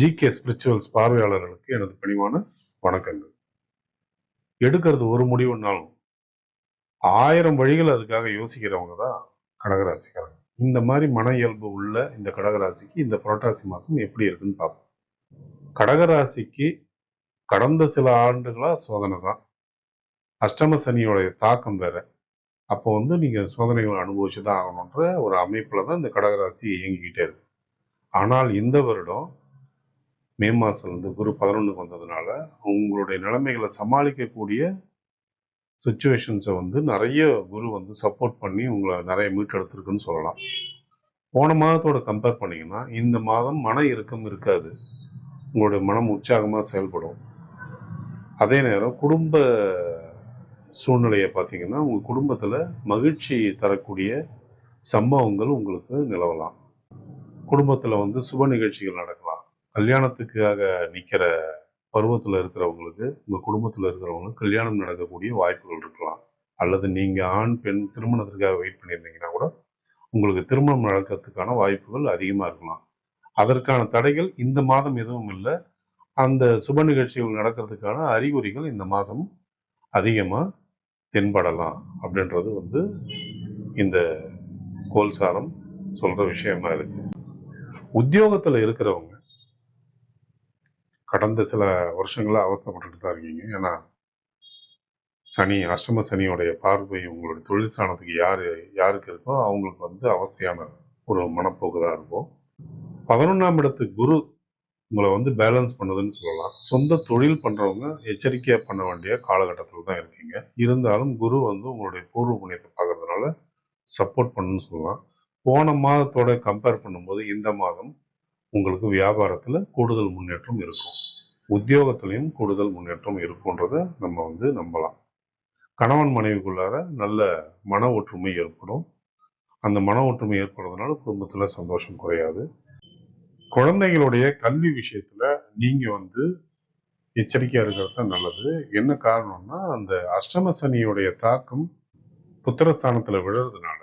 GK spirituals பார்வையாளர்களுக்கு எனது பணிவான வணக்கங்கள். எடுக்கிறது ஒரு முடிவுனாலும் ஆயிரம் வழிகள் அதுக்காக யோசிக்கிறவங்க தான் கடகராசிக்காரங்க. இந்த மாதிரி மன இயல்பு உள்ள இந்த கடகராசிக்கு இந்த புரட்டாசி மாதம் எப்படி இருக்குன்னு பார்ப்போம். கடகராசிக்கு கடந்த சில ஆண்டுகளாக சோதனை தான். அஷ்டம சனியோடைய தாக்கம் வேற. அப்போ வந்து நீங்கள் சோதனைகளை அனுபவிச்சு தான் ஆகணுன்ற ஒரு அமைப்பில் தான் இந்த கடகராசி இயங்கிக்கிட்டே இருக்கு. ஆனால் இந்த வருடம் மே மாதத்துலேருந்து குரு பதினொன்றுக்கு வந்ததுனால உங்களுடைய நிலைமைகளை சமாளிக்கக்கூடிய சுச்சுவேஷன்ஸை வந்து நிறைய குரு வந்து சப்போர்ட் பண்ணி உங்களை நிறைய மீட்டெடுத்துருக்குன்னு சொல்லலாம். போன மாதத்தோட கம்பேர் பண்ணிங்கன்னா இந்த மாதம் மன இறுக்கம் இருக்காது. உங்களுடைய மனம் உற்சாகமாக செயல்படும். அதே நேரம் குடும்ப சூழ்நிலையை பார்த்தீங்கன்னா உங்கள் குடும்பத்தில் மகிழ்ச்சி தரக்கூடிய சம்பவங்கள் உங்களுக்கு நிலவலாம். குடும்பத்தில் வந்து சுப நிகழ்ச்சிகள் நடக்கலாம். கல்யாணத்துக்காக நிற்கிற பருவத்தில் இருக்கிறவங்களுக்கு உங்கள் குடும்பத்தில் இருக்கிறவங்களுக்கு கல்யாணம் நடக்கக்கூடிய வாய்ப்புகள் இருக்கலாம். அல்லது நீங்கள் ஆண் பெண் திருமணத்திற்காக வெயிட் பண்ணியிருந்தீங்கன்னா கூட உங்களுக்கு திருமணம் நடக்கிறதுக்கான வாய்ப்புகள் அதிகமாக இருக்கலாம். அதற்கான தடைகள் இந்த மாதம் எதுவும் இல்லை. அந்த சுப நிகழ்ச்சிகள் நடக்கிறதுக்கான அறிகுறிகள் இந்த மாதம் அதிகமாக தென்படலாம் அப்படின்றது வந்து இந்த கோல்சாரம் சொல்கிற விஷயமா இருக்குது உத்தியோகத்தில் இருக்கிறவங்க கடந்த சில வருஷங்களாக அவஸ்தைப்பட்டுட்டு தான் இருக்கீங்க. ஏன்னா சனி அஷ்டம சனியோடைய பார்வை உங்களுடைய தொழில் ஸ்தானத்துக்கு யார் யாருக்கு இருக்கோ அவங்களுக்கு வந்து அவஸ்தையான ஒரு மனப்போக்கு தான் இருக்கும். பதினொன்றாம் இடத்து குரு உங்களை வந்து பேலன்ஸ் பண்ணுதுன்னு சொல்லலாம். சொந்த தொழில் பண்ணுறவங்க எச்சரிக்கையாக பண்ண வேண்டிய காலகட்டத்தில் தான் இருக்கீங்க. இருந்தாலும் குரு வந்து உங்களுடைய பூர்வ புண்ணியத்தை பார்க்கறதுனால சப்போர்ட் பண்ணுன்னு சொல்லலாம். போன மாதத்தோட கம்பேர் பண்ணும்போது இந்த மாதம் உங்களுக்கு வியாபாரத்தில் கூடுதல் முன்னேற்றம் இருக்கும். உத்தியோகத்திலையும் கூடுதல் முன்னேற்றம் இருக்குன்றதை நம்ம வந்து நம்பலாம். கணவன் மனைவிக்குள்ளார நல்ல மன ஒற்றுமை ஏற்படும். அந்த மன ஒற்றுமை ஏற்படுறதுனால குடும்பத்தில் சந்தோஷம் குறையாது. குழந்தைகளுடைய கல்வி விஷயத்துல நீங்கள் வந்து எச்சரிக்கையாக இருக்கிறது தான் நல்லது. என்ன காரணம்னா அந்த அஷ்டம சனியுடைய தாக்கம் புத்திரஸ்தானத்தில் விழுறதுனால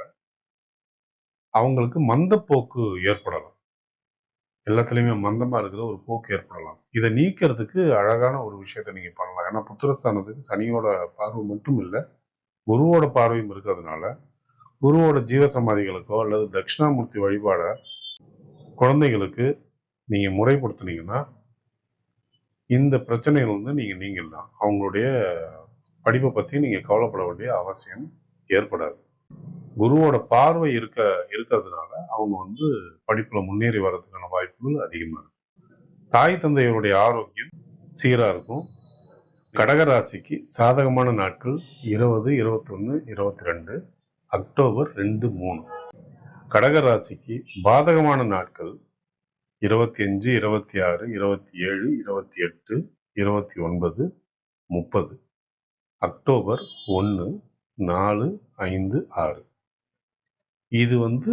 அவங்களுக்கு மந்தப்போக்கு ஏற்படலாம். எல்லாத்துலேயுமே மந்தமாக இருக்கிற ஒரு போக்கு ஏற்படலாம். இதை நீக்கிறதுக்கு அழகான ஒரு விஷயத்த நீங்கள் பண்ணலாம். ஏன்னா புத்திரஸ்தானத்துக்கு சனியோட பார்வை மட்டும் இல்லை குருவோட பார்வையும் இருக்கிறதுனால குருவோட ஜீவசமாதிகளுக்கோ அல்லது தட்சிணாமூர்த்தி வழிபாட குழந்தைகளுக்கு நீங்கள் முறைப்படுத்துனீங்கன்னா இந்த பிரச்சனைகள் வந்து நீங்கள் நீங்கள்தான். அவங்களுடைய படிப்பை பற்றி நீங்கள் கவலைப்பட வேண்டிய அவசியம் ஏற்படாது. குருவோட பார்வை இருக்க இருக்கிறதுனால அவங்க வந்து படிப்பில் முன்னேறி வர்றதுக்கான வாய்ப்புகள் அதிகமாக இருக்கும் தாய் தந்தையருடைய ஆரோக்கியம் சீராக இருக்கும். கடகராசிக்கு சாதகமான நாட்கள் இருபது இருபத்தொன்று இருபத்தி ரெண்டு அக்டோபர் ரெண்டு மூணு. கடகராசிக்கு பாதகமான நாட்கள் இருபத்தி அஞ்சு இருபத்தி ஆறு இருபத்தி ஏழு இருபத்தி எட்டு இருபத்தி ஒன்பது முப்பது. அக்டோபர் ஒன்று நாலு ஐந்து ஆறு. இது வந்து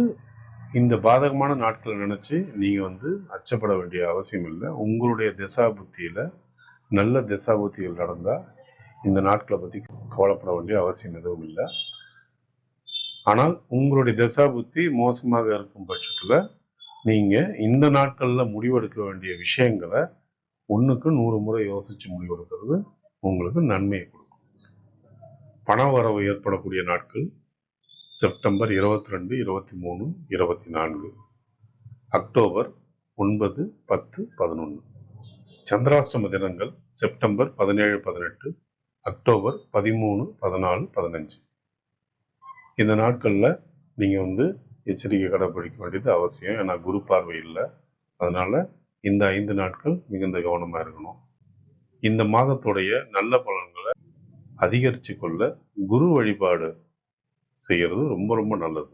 இந்த பாதகமான நாட்களை நினச்சி நீங்கள் வந்து அச்சப்பட வேண்டிய அவசியம் இல்லை. உங்களுடைய திசா புத்தியில் நல்ல திசா புத்திகள் நடந்தால் இந்த நாட்களை பற்றி கவலைப்பட வேண்டிய அவசியம் எதுவும் இல்லை. ஆனால் உங்களுடைய திசா புத்தி மோசமாக இருக்கும் பட்சத்தில் நீங்கள் இந்த நாட்களில் முடிவெடுக்க வேண்டிய விஷயங்களை ஒன்றுக்கு நூறு முறை யோசித்து முடிவெடுக்கிறது உங்களுக்கு நன்மையை கொடுக்கும். பண வரவு ஏற்படக்கூடிய நாட்கள் செப்டம்பர் இருபத்தி ரெண்டு இருபத்தி மூணு இருபத்தி நான்கு அக்டோபர் ஒன்பது பத்து பதினொன்று சந்திராஷ்டம தினங்கள் செப்டம்பர் பதினேழு பதினெட்டு. அக்டோபர் பதிமூணு பதினாலு பதினஞ்சு. இந்த நாட்களில் நீங்கள் வந்து எச்சரிக்கை கடைப்பிடிக்க வேண்டியது அவசியம். ஏன்னா குரு பார்வை இல்லை. அதனால் இந்த ஐந்து நாட்கள் மிகுந்த கவனமாக இருக்கணும். இந்த மாதத்துடைய நல்ல பலன்களை அதிகரித்து கொள்ள குரு வழிபாடு செய்கிறது ரொம்ப ரொம்ப நல்லது.